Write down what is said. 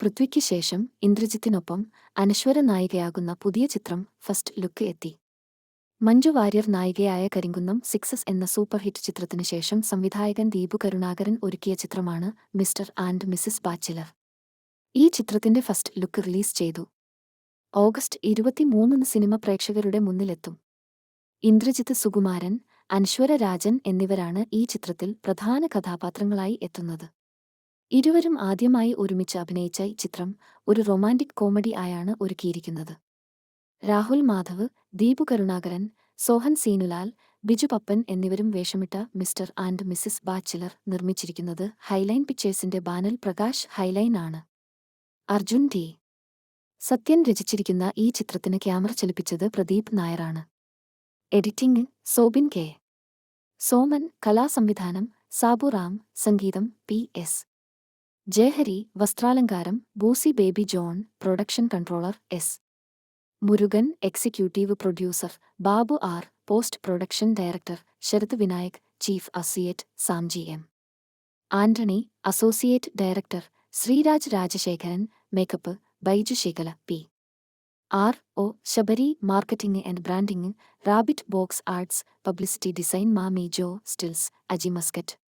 പൃഥ്വിക്ക് ശേഷം ഇന്ദ്രജിത്തിനൊപ്പം അനശ്വര നായികയാകുന്ന പുതിയ ചിത്രം ഫസ്റ്റ് ലുക്ക് എത്തി. മഞ്ജു വാര്യർ നായികയായ കരിങ്കുന്നം സിക്സസ് എന്ന സൂപ്പർ ഹിറ്റ് ചിത്രത്തിനു ശേഷം സംവിധായകൻ ദീപു കരുണാകരൻ ഒരുക്കിയ ചിത്രമാണ് മിസ്റ്റർ ആൻഡ് മിസ്സിസ് ബാച്ചിലർ. ഈ ചിത്രത്തിന്റെ ഫസ്റ്റ് ലുക്ക് റിലീസ് ചെയ്തു. ഓഗസ്റ്റ് ഇരുപത്തിമൂന്നിന് സിനിമ പ്രേക്ഷകരുടെ മുന്നിലെത്തും. ഇന്ദ്രജിത്ത് സുകുമാരൻ അനശ്വര രാജൻ എന്നിവരാണ് ഈ ചിത്രത്തിൽ പ്രധാന കഥാപാത്രങ്ങളായി എത്തുന്നത്. ഇരുവരും ആദ്യമായി ഒരുമിച്ച് അഭിനയിച്ച ഈ ചിത്രം ഒരു റൊമാന്റിക് കോമഡി ആയാണ് ഒരുക്കിയിരിക്കുന്നത്. രാഹുൽ മാധവ് ദീപു കരുണാകരൻ സോഹൻ സീനുലാൽ ബിജു പപ്പൻ എന്നിവരും വേഷമിട്ട മിസ്റ്റർ ആൻഡ് മിസ്സിസ് ബാച്ചിലർ നിർമ്മിച്ചിരിക്കുന്നത് ഹൈലൈൻ പിക്ചേഴ്സിന്റെ ബാനൽ പ്രകാശ് ഹൈലൈൻ ആണ്. അർജുൻ ടി. സത്യൻ രചിച്ചിരിക്കുന്ന ഈ ചിത്രത്തിന് ക്യാമറ ചലിപ്പിച്ചത് പ്രദീപ് നായരാണ് എഡിറ്റിംഗ് സോബിൻ കെ. സോമൻ കലാസംവിധാനം സാബുറാം സംഗീതം പി എസ്. ജയഹരി വസ്ത്രാലങ്കാരം ബൂസി baby John production controller S. Murugan executive producer Babu R post production director Sharath Vinayak chief associate Samji M. Antony associate director Sreeraj Rajasekharan makeup Baiju ശേഖല P. R. O. Shabari marketing and branding rabbit box arts publicity design മാമി ജോ stills Aji Muscat.